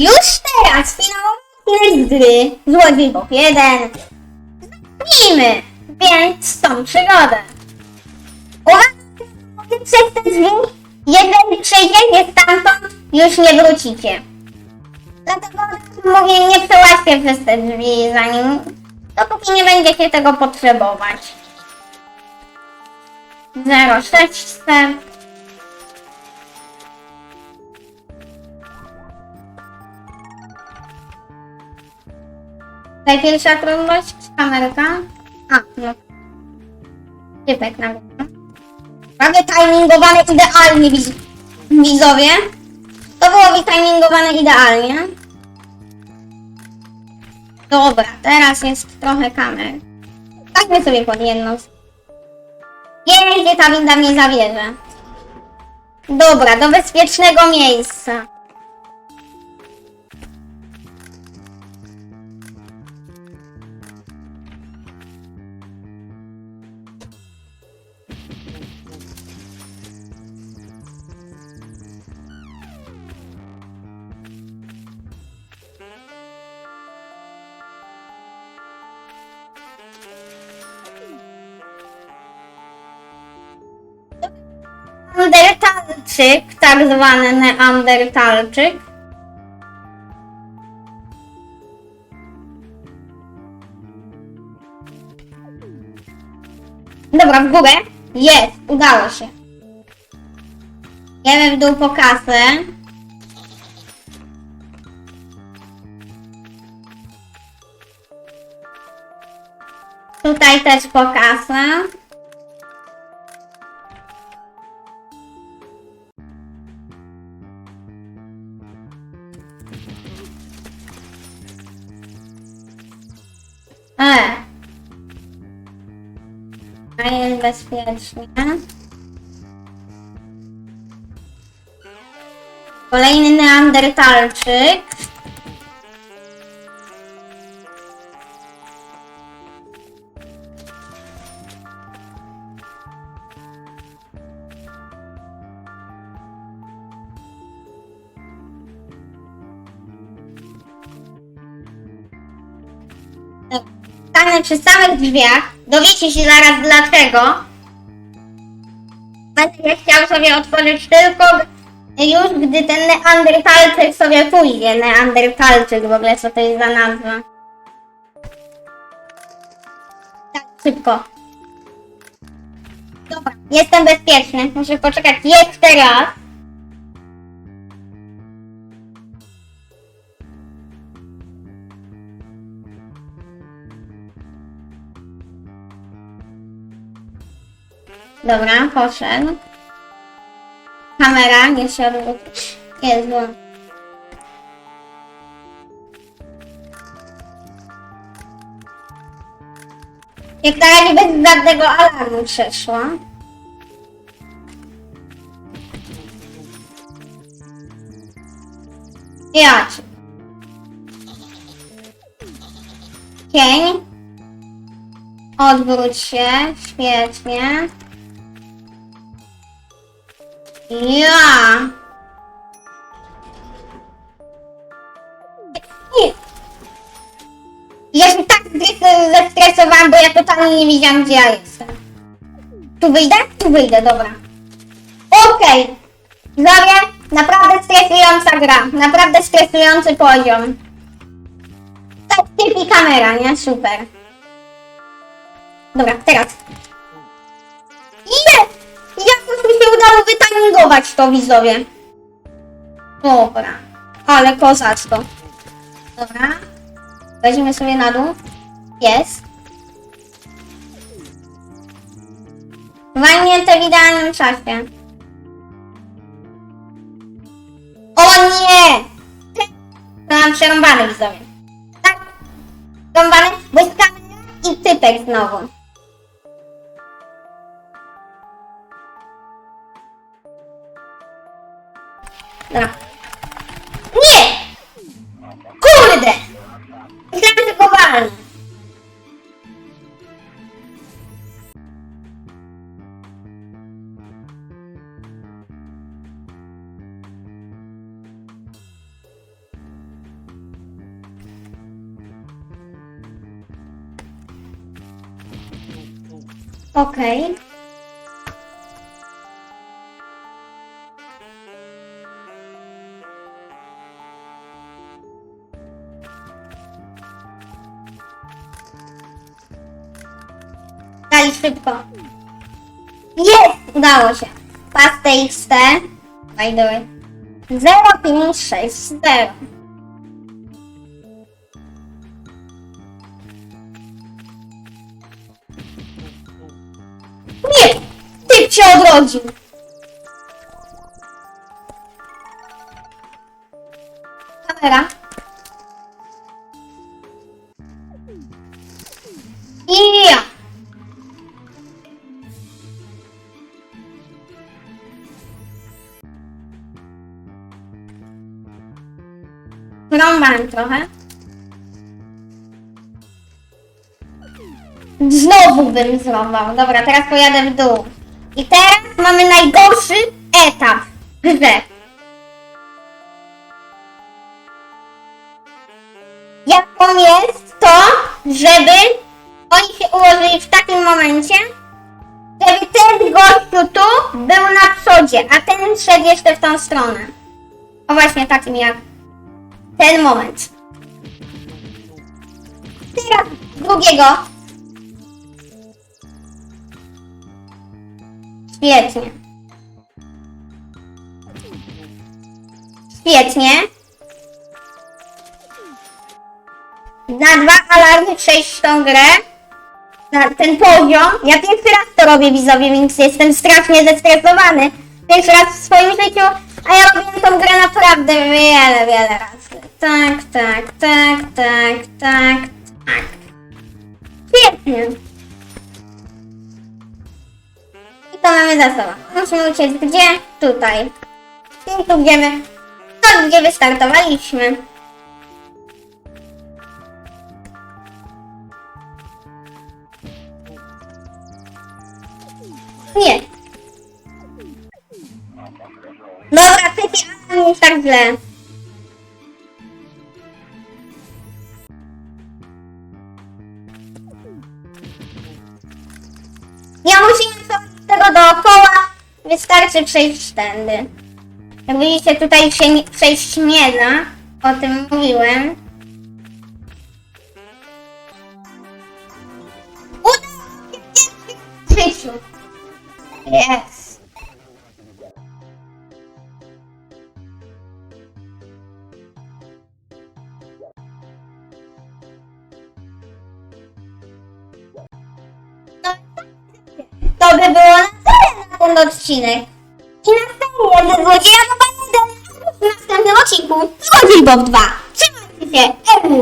Już teraz odcinek z gry Złodziejów 1. Zacznijmy więc tą przygodę. Uwaga, przez te drzwi, jeżeli przejdziecie stamtąd, już nie wrócicie. Dlatego mówię, nie przełaźcie przez te drzwi, zanim, dopóki nie będziecie tego potrzebować. 0600 Pierwsza trudność, kamerka. A, no. Typek na górze. Prawie timingowane idealnie, widzowie. To było wytimingowane idealnie. Dobra, teraz jest trochę kamer. Stańmy sobie pod jedną. gdzie ta winda mnie zabierze. Dobra, do bezpiecznego miejsca. Neandertalczyk, tak zwany Neandertalczyk. Dobra, w górę. Jest, udało się. Jemy w dół po kasę. Tutaj też po kasę. E. A jest bezpiecznie. Kolejny neandertalczyk. Przy samych drzwiach. Dowiecie się zaraz dlaczego. Będę chciał sobie otworzyć tylko już, gdy ten neandertalczyk sobie pójdzie. Neandertalczyk w ogóle, co to jest za nazwa. Tak, szybko. Dobra, jestem bezpieczny. Muszę poczekać jeszcze raz. Dobra, poszedł. Kamera, nie się odwrócić. Jezu. Jak na razie bez żadnego alarmu przeszła. Jacz. Cień. Odwróć się, świetnie. Ja. Nie. Ja się tak zestre- zestresowałam, bo ja totalnie nie wiedziałam, gdzie ja jestem. Tu wyjdę? Tu wyjdę, dobra. Okej. Widzowie, naprawdę stresująca gra. Naprawdę stresujący poziom. Tak, typ kamera, nie? Super. Dobra, teraz. Wytimingować to, widzowie. Dobra. Ale kozacko. Dobra. Weźmiemy sobie na dół. Jest. Walnięte w idealnym czasie. O nie! To mam przerąbane, widzowie. Tak. Przerąbane, bo i typek znowu. Dobra. Nie! Kurde! Myślałem, że poważnie. Okay. Dali szybko. Jest! Udało się. Pastę XT. By the way. 0560. Nie! Typ się odrodził. Kamera. Rąbałem trochę. Znowu bym zrąbał. Dobra, teraz pojadę w dół. I teraz mamy najgorszy etap w grze. Jaką jest to, żeby oni się ułożyli w takim momencie, żeby ten gościu tu był na przodzie, a ten szedł jeszcze w tą stronę. O właśnie takim jak ten moment. Teraz drugiego. Świetnie. Świetnie. Na dwa alarmy przejść tą grę. Na ten poziom. Ja pierwszy raz to robię widzowie, więc jestem strasznie zestresowany. Pierwszy raz w swoim życiu, a ja robię tą grę naprawdę wiele, wiele razy. Tak, tak, tak, tak, tak, tak. Świetnie. I to mamy za sobą. Musimy uciec gdzie? Tutaj. I tu wiemy, to gdzie wystartowaliśmy. Nie. Dobra, trzeci alarm nie tak źle. Nie musimy zrobić tego dookoła, wystarczy przejść tędy. Jak widzicie, tutaj się nie, przejść nie da, o tym mówiłem. Udało się w życiu. Odcinek. I następnie ze złodzieja 1 w następnym odcinku Złodziej Bob 2. Trzymajcie się, Ewu!